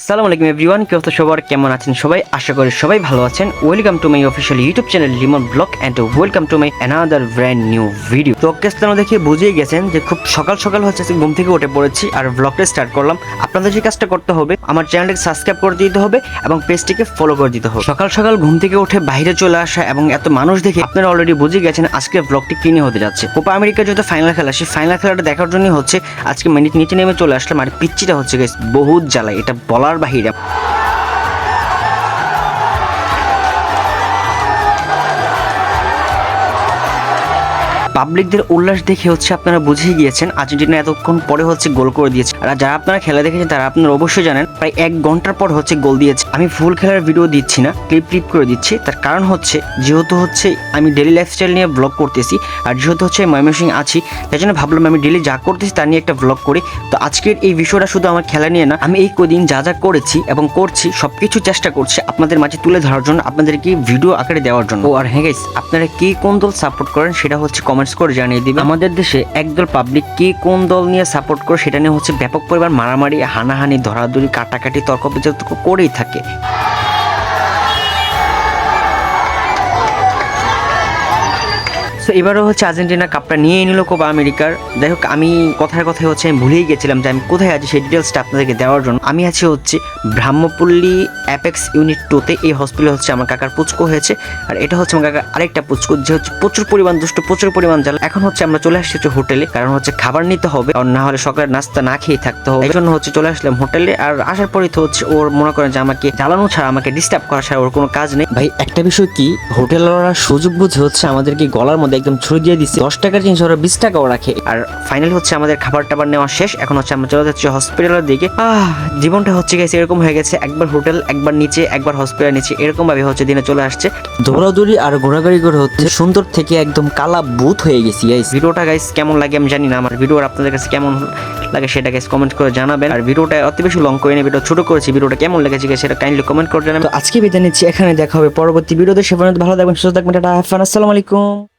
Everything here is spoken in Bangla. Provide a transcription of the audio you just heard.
আসসালামু আলাইকুম এভরিওয়ান, কি অবস্থা সবার? কেমন আছেন সবাই? আশা করি সবাই ভালো আছেন। Welcome to my official YouTube channel Limon blog and welcome to my another brand new video তো কেস্তানো দেখে বুঝেই গেছেন যে খুব সকাল সকাল হচ্ছে ঘুম থেকে উঠে পড়েছি আর ব্লগটা স্টার্ট করলাম। আপনাদের যে কাজটা করতে হবে, আমার চ্যানেলটাকে সাবস্ক্রাইব করে দিতে হবে এবং পেজটিকে ফলো করে দিতে হবে। সকাল সকাল ঘুম থেকে উঠে বাইরে চলে আসা এবং এত মানুষ দেখে আপনারা অলরেডি বুঝে গেছেন আজকে ব্লগটি কিনে হতে যাচ্ছে। কোপা আমেরিকা যেহেতু ফাইনাল খেলা, সেই ফাইনাল খেলাটা দেখার জন্যই হচ্ছে, আজকে মিনিট নিচে নেমে চলে আসলাম আর পিচ্চিটা হচ্ছে বহুত জ্বালা এটা বলার বাহিরে পাবলিকদের উল্লাস দেখে হচ্ছে আপনারা বুঝেই গিয়েছেন আর্জেন্টিনা এতক্ষণ পরে হচ্ছে গোল করে দিয়েছে। আর যারা আপনারা খেলা দেখেছেন তারা আপনারা অবশ্যই জানেন প্রায় এক ঘণ্টার পর হচ্ছে গোল দিয়েছে। আমি ফুল খেলার ভিডিও দিচ্ছি না ক্লিপ ক্লিপ করে দিচ্ছি। তার কারণ হচ্ছে যেহেতু হচ্ছে আমি ডেলি লাইফস্টাইল নিয়ে ব্লগ করতেছি আর যেহেতু হচ্ছে ময়মনসিং আছি তাই জন্য ভাবলাম আমি ডেলি যা করতেছি তা নিয়ে একটা ব্লগ করি। তো আজকের এই বিষয়টা শুধু আমার খেলা নিয়ে না আমি এই কদিন যা যা করেছি এবং করছি সব কিছু চেষ্টা করছি আপনাদের মাঝে তুলে ধরার জন্য আপনাদেরকে ভিডিও আকারে দেওয়ার জন্য। ও আর হ্যাঁ guys, আপনারা কি কোন দল সাপোর্ট করেন সেটা হচ্ছে কমেন্টস করে জানিয়ে দিবে। আমাদের দেশে একদল পাবলিক কে কোন দল নিয়ে সাপোর্ট করে সেটা নিয়ে হচ্ছে ব্যাপক পরিমাণ মারামারি, হানাহানি, ধরাধরি, কাটাকাটি তর্ক বিতর্ক করেই থাকে। তো এবারও হচ্ছে আর্জেন্টিনা কাপটা নিয়ে নিল কোপা আমেরিকার। যাই হোক, আমি কথার কথায় হচ্ছে আমি ভুলেই গেছিলাম যে আমি কোথায় আছি, সেই ডিটেলসটা আপনাদেরকে দেওয়ার জন্য। আমি আছি হচ্ছে ব্রাহ্মপল্লী অ্যাপেক্স ইউনিট টুতে এই হসপিটাল হচ্ছে আমার কাকার পুচকো হয়েছে। আর এটা হচ্ছে আমার কাকার আরেকটা পুচকো, যে হচ্ছে প্রচুর পরিমাণ দুষ্ট, প্রচুর পরিমাণ জ্বালা। এখন হচ্ছে আমরা চলে আসছি হচ্ছে হোটেলে কারণ হচ্ছে খাবার নিতে হবে আর না হলে সকালের নাস্তা না খেয়ে থাকতে হবে। এই জন্য হচ্ছে চলে আসলাম হোটেলে আর আসার পরেই তো হচ্ছে ওর মনে করেন যে আমাকে জ্বালানো ছাড়া, আমাকে ডিস্টার্ব করা ছাড়া ওর কোনো কাজ নেই। ভাই, একটা বিষয় কি? হোটেলওয়ালা সুযোগ বুঝে হচ্ছে আমাদেরকে গলার মধ্যে একদম ছুরি দিয়ে দিচ্ছে দশ টাকার জিনিস ওরা বিশ টাকাও রাখে। আর ফাইনাল হচ্ছে আমাদের খাবার টাবার নেওয়া শেষ। এখন হচ্ছে আমরা চলে যাচ্ছি হসপিটালের দিকে। আহ, জীবনটা হচ্ছে গেছে এরকম হয়ে গেছে। একবার হোটেল একবার নিচে, একবার হসপিটাল নিচে। এরকম ভাবে হচ্ছে দিনে চলে আসছে। দৌড়াদৌড়ি আর ঘোরাঘুরি করে হচ্ছে সুন্দর থেকে একদম কালা বুথ হয়ে গেছি গাইস ভিডিওটা গাইস কেমন লাগে আমি জানি না। আমার ভিডিও আপনাদের কাছে কেমন লাগে সেটা গাইস কমেন্ট করে জানাবেন। আর ভিডিওটা অতি বেশি লং করে নিয়ে ভিডিও ছোট করেছি। ভিডিওটা কেমন লেগেছে সেটা কাইন্ডলি কমেন্ট করে জানাবেন। আজকে বিদায় নিচ্ছি। এখানে দেখা হবে পরবর্তী ভিডিওতে সে ভালো থাকবেন, সুস্থ থাকবেন, টাটা আসসালামু আলাইকুম।